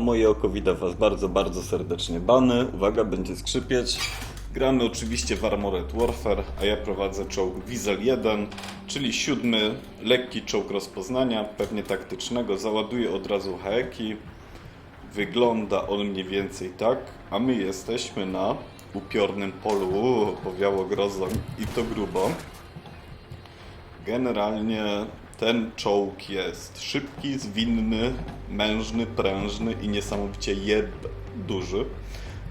moje oko witam Was bardzo, bardzo serdecznie. Bany, uwaga, będzie skrzypieć. Gramy oczywiście w Armored Warfare, a ja prowadzę czołg Wiesel 1, czyli siódmy, lekki czołg rozpoznania, pewnie taktycznego. Załaduję od razu heki. Wygląda on mniej więcej tak, a my jesteśmy na upiornym polu. Powiało grozą i to grubo. Generalnie ten czołg jest szybki, zwinny, mężny, prężny i niesamowicie jeb duży.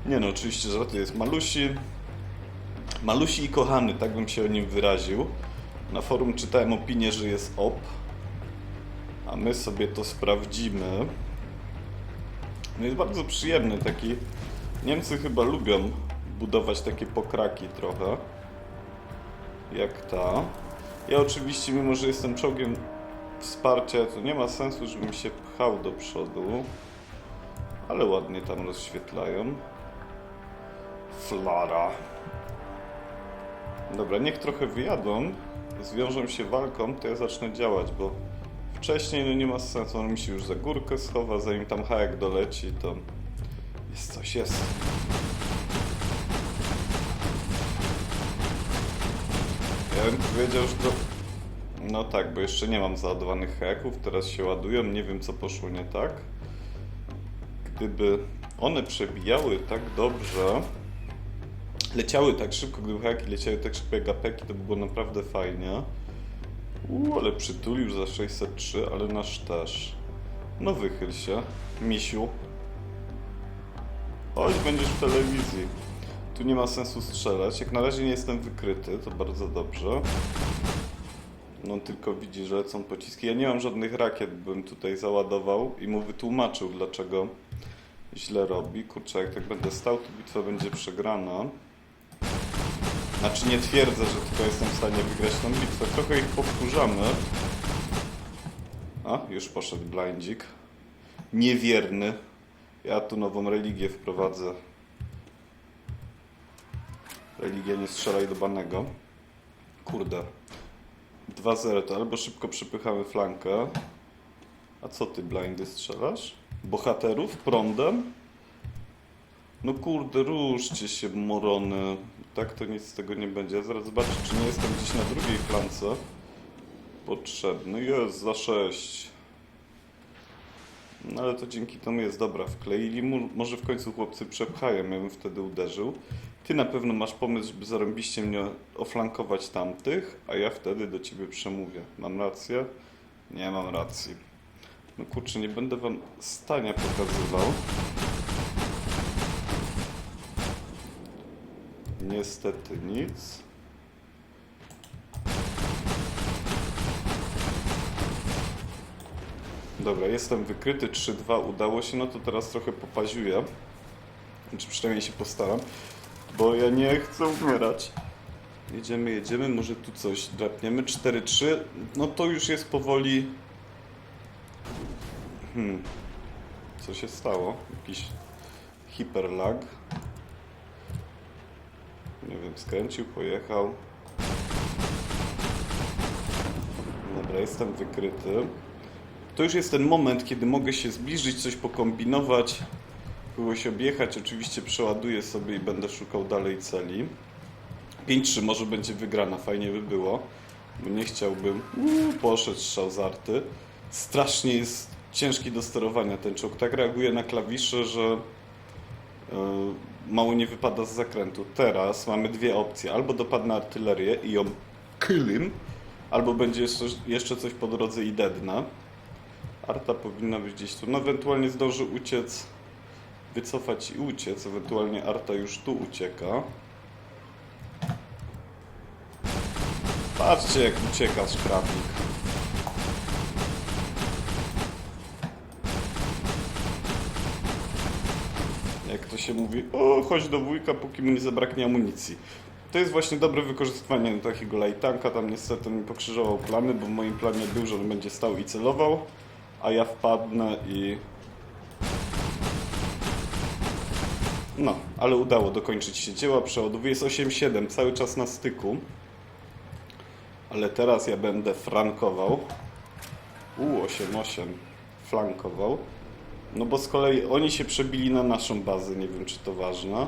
Nie no, oczywiście żarty jest malusi. Malusi i kochany, tak bym się o nim wyraził. Na forum czytałem opinię, że jest op. A my sobie to sprawdzimy. No jest bardzo przyjemny taki. Niemcy chyba lubią budować takie pokraki trochę. Jak ta. Ja oczywiście, mimo że jestem czołgiem wsparcia, to nie ma sensu, żebym się pchał do przodu. Ale ładnie tam rozświetlają. Flara. Dobra, niech trochę wyjadą, zwiążą się walką, to ja zacznę działać, bo wcześniej no nie ma sensu, on mi się już za górkę schowa, zanim tam hajek doleci, to jest coś, jest. Ja bym powiedział, że to... No tak, bo jeszcze nie mam załadowanych haków, teraz się ładują, nie wiem co poszło nie tak. Gdyby one przebijały tak dobrze, leciały tak szybko, gdyby haki leciały tak szybko jak apeki, to by było naprawdę fajnie. Uuu, ale przytulił za 603, ale nasz też. No wychyl się, misiu. Chodź, będziesz w telewizji. Tu nie ma sensu strzelać. Jak na razie nie jestem wykryty, to bardzo dobrze. No tylko widzi, że lecą pociski. Ja nie mam żadnych rakiet, bym tutaj załadował i mu wytłumaczył, dlaczego źle robi. Kurczę, jak tak będę stał, to bitwa będzie przegrana. Znaczy nie twierdzę, że tylko jestem w stanie wygrać tą bitwę. Trochę ich powtórzamy. A, już poszedł blindzik. Niewierny. Ja tu nową religię wprowadzę. Religia nie strzelaj do banego. Kurde. 2-0 to albo szybko przepychamy flankę. A co ty blindy strzelasz? Bohaterów prądem? No kurde, ruszcie się morony. Tak to nic z tego nie będzie. Zaraz zobaczę, czy nie jestem gdzieś na drugiej flance. Potrzebny. Jest za 6. No ale to dzięki temu jest dobra. Wkleili mu, może w końcu chłopcy przepchają, ja bym wtedy uderzył. Ty na pewno masz pomysł, żeby zarąbiście mnie oflankować tamtych, a ja wtedy do ciebie przemówię. Mam rację? Nie mam racji. No kurczę, nie będę wam stania pokazywał. Niestety nic. Dobra, jestem wykryty 3-2, udało się, no to teraz trochę popaziuję. Czy przynajmniej się postaram, bo ja nie chcę umierać. Jedziemy, jedziemy, może tu coś drapniemy. 4-3, no to już jest powoli... Hmm. Co się stało? Jakiś hiperlag. Nie wiem, skręcił, pojechał. Dobra, jestem wykryty. To już jest ten moment, kiedy mogę się zbliżyć, coś pokombinować, kogoś objechać. Oczywiście przeładuję sobie i będę szukał dalej celi. 5-3 może będzie wygrana, fajnie by było, bo nie chciałbym. Poszedł strzał z arty. Strasznie jest ciężki do sterowania ten czołg. Tak reaguje na klawisze, że yy, mało nie wypada z zakrętu. Teraz mamy dwie opcje. Albo dopadnę artylerię i ją kylim, albo będzie jeszcze, jeszcze coś po drodze i dedna. Arta powinna być gdzieś tu. No ewentualnie zdąży uciec, wycofać i uciec. Ewentualnie Arta już tu ucieka. Patrzcie jak ucieka szkrabnik. Jak to się mówi, o chodź do wujka, póki mu nie zabraknie amunicji. To jest właśnie dobre wykorzystywanie takiego lajtanka. Tam niestety mi pokrzyżował plany, bo w moim planie był, że on będzie stał i celował, a ja wpadnę i... No, ale udało dokończyć się dzieła. Przeładowuję jest 8-7, cały czas na styku. Ale teraz ja będę frankował. U, 8-8 flankował. No bo z kolei oni się przebili na naszą bazę, nie wiem czy to ważne.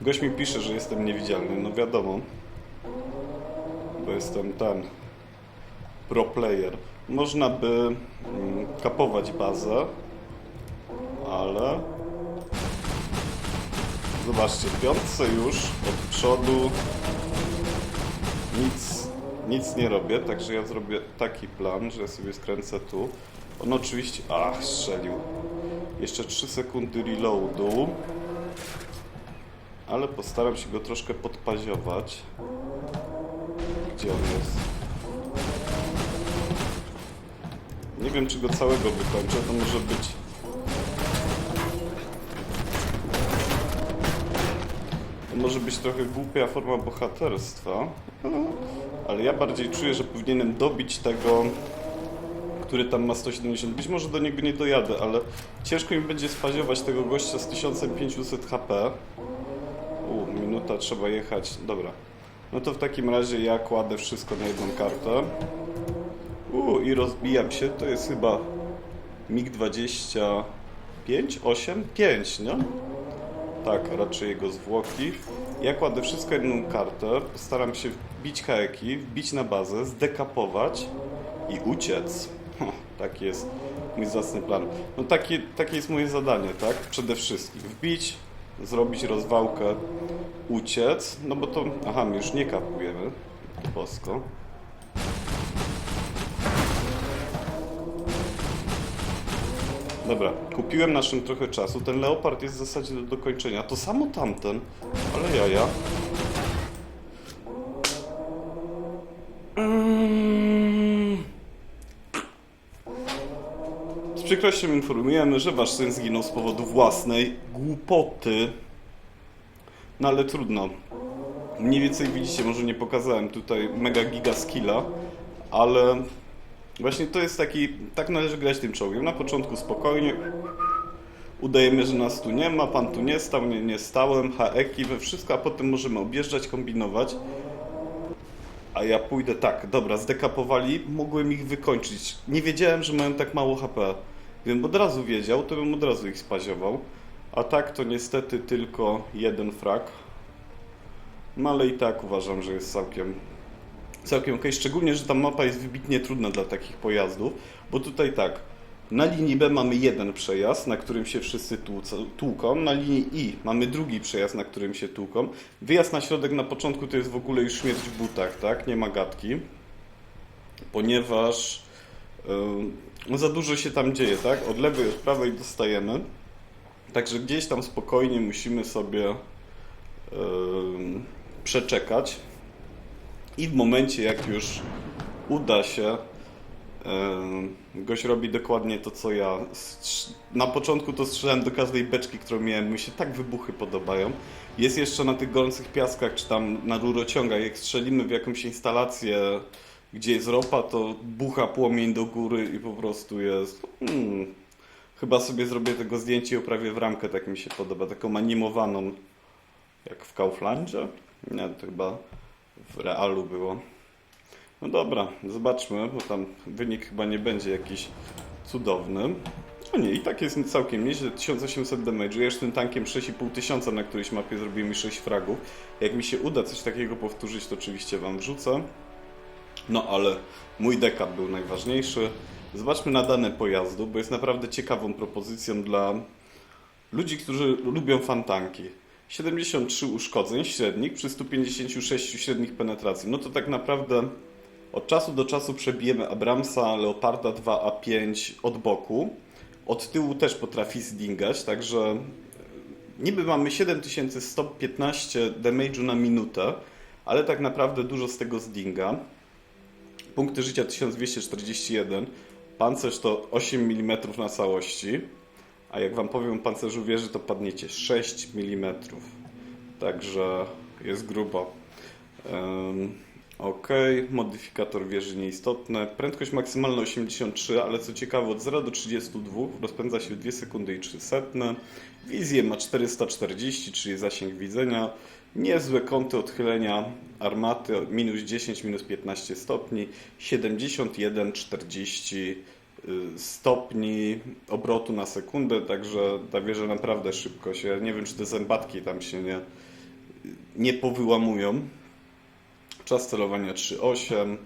Gość mi pisze, że jestem niewidzialny, no wiadomo. Bo jestem ten pro player. Można by mm, kapować bazę, ale zobaczcie, piątce już od przodu nic, nic nie robię, także ja zrobię taki plan, że sobie skręcę tu. On oczywiście... Ach, strzelił. Jeszcze 3 sekundy reloadu. Ale postaram się go troszkę podpaziować. Gdzie on jest? Nie wiem, czy go całego wykończę. To może być... może być trochę głupia forma bohaterstwa. Ale ja bardziej czuję, że powinienem dobić tego który tam ma 170. Być może do niego nie dojadę, ale ciężko mi będzie spaziować tego gościa z 1500 HP. U, minuta trzeba jechać. Dobra. No to w takim razie ja kładę wszystko na jedną kartę. U, i rozbijam się. To jest chyba MiG-25? 8? 5, nie? Tak, raczej jego zwłoki. Ja kładę wszystko jedną kartę, staram się wbić hajeki, wbić na bazę, zdekapować i uciec. Taki jest mój zacny plan. No takie, takie jest moje zadanie, tak? Przede wszystkim wbić, zrobić rozwałkę, uciec, no bo to... Aha, my już nie kapujemy. Bosko. Dobra, kupiłem naszym trochę czasu. Ten leopard jest w zasadzie do dokończenia. To samo tamten, ale jaja. Mm. Z przykrością informujemy, że wasz syn zginął z powodu własnej głupoty. No ale trudno. Mniej więcej widzicie, może nie pokazałem tutaj mega giga skilla, ale właśnie to jest taki, tak należy grać tym czołgiem. Na początku spokojnie, udajemy, że nas tu nie ma, pan tu nie stał, nie, nie stałem, haeki, we wszystko, a potem możemy objeżdżać, kombinować. A ja pójdę tak, dobra, zdekapowali, mogłem ich wykończyć. Nie wiedziałem, że mają tak mało HP. Gdybym od razu wiedział, to bym od razu ich spaziował. A tak to niestety tylko jeden frak. No ale i tak uważam, że jest całkiem, całkiem ok. Szczególnie, że ta mapa jest wybitnie trudna dla takich pojazdów, bo tutaj tak, na linii B mamy jeden przejazd, na którym się wszyscy tłuką. Na linii I mamy drugi przejazd, na którym się tłuką. Wyjazd na środek na początku to jest w ogóle już śmierć w butach, tak? Nie ma gadki. Ponieważ yy, za dużo się tam dzieje, tak? Od lewej, od prawej dostajemy. Także gdzieś tam spokojnie musimy sobie yy, przeczekać. I w momencie, jak już uda się Gość robi dokładnie to, co ja. Na początku to strzelałem do każdej beczki, którą miałem. Mi się tak wybuchy podobają. Jest jeszcze na tych gorących piaskach, czy tam na rurociągach, jak strzelimy w jakąś instalację, gdzie jest ropa, to bucha płomień do góry i po prostu jest... Hmm, chyba sobie zrobię tego zdjęcie i oprawię w ramkę, tak mi się podoba. Taką animowaną, jak w Kauflandzie? Nie, to chyba w realu było. No dobra, zobaczmy, bo tam wynik chyba nie będzie jakiś cudowny. No nie, i tak jest całkiem nieźle, 1800 damage. Ja tym tankiem 6500 na którejś mapie zrobiłem mi 6 fragów. Jak mi się uda coś takiego powtórzyć, to oczywiście Wam wrzucę. No ale mój dekap był najważniejszy. Zobaczmy na dane pojazdu, bo jest naprawdę ciekawą propozycją dla ludzi, którzy lubią fantanki. 73 uszkodzeń średnich przy 156 średnich penetracji. No to tak naprawdę od czasu do czasu przebijemy Abramsa, Leoparda 2A5 od boku. Od tyłu też potrafi zdingać, także niby mamy 7115 damage'u na minutę, ale tak naprawdę dużo z tego zdinga. Punkty życia 1241, pancerz to 8 mm na całości, a jak Wam powiem o pancerzu wieży, to padniecie 6 mm. Także jest grubo. Ym, Ok, modyfikator wieży nieistotny. Prędkość maksymalna 83, ale co ciekawe od 0 do 32 rozpędza się w 2 sekundy i 3 setne. Wizję ma 440, czyli zasięg widzenia. Niezłe kąty odchylenia armaty minus 10, minus 15 stopni. 71, 40 y, stopni obrotu na sekundę, także ta wieża naprawdę szybko się, nie wiem czy te zębatki tam się nie, nie powyłamują. Czas celowania 3.8.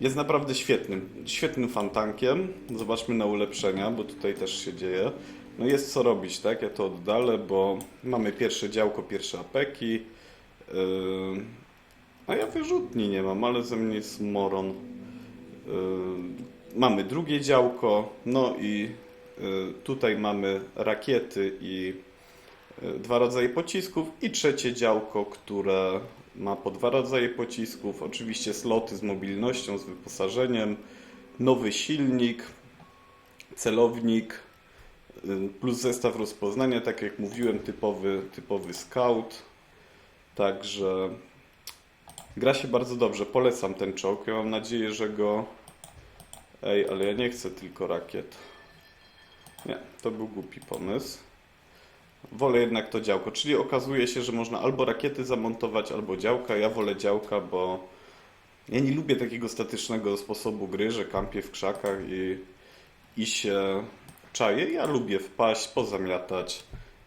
Jest naprawdę świetnym, świetnym fantankiem. Zobaczmy na ulepszenia, bo tutaj też się dzieje. No jest co robić, tak? Ja to oddalę, bo mamy pierwsze działko, pierwsze apeki. Yy, a ja wyrzutni nie mam, ale ze mnie jest moron. Yy, mamy drugie działko, no i yy, tutaj mamy rakiety i yy, dwa rodzaje pocisków i trzecie działko, które ma po dwa rodzaje pocisków, oczywiście sloty z mobilnością, z wyposażeniem, nowy silnik, celownik, yy, plus zestaw rozpoznania, tak jak mówiłem, typowy, typowy scout. Także gra się bardzo dobrze, polecam ten czołg. Ja mam nadzieję, że go. Ej, ale ja nie chcę tylko rakiet. Nie, to był głupi pomysł. Wolę jednak to działko, czyli okazuje się, że można albo rakiety zamontować, albo działka. Ja wolę działka, bo ja nie lubię takiego statycznego sposobu gry, że kampię w krzakach i, i się czaję. Ja lubię wpaść, pozamiatać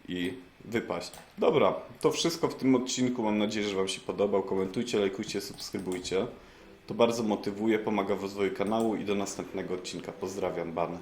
i wypaść. Dobra, to wszystko w tym odcinku. Mam nadzieję, że Wam się podobał. Komentujcie, lajkujcie, subskrybujcie. To bardzo motywuje, pomaga w rozwoju kanału i do następnego odcinka. Pozdrawiam, Ban.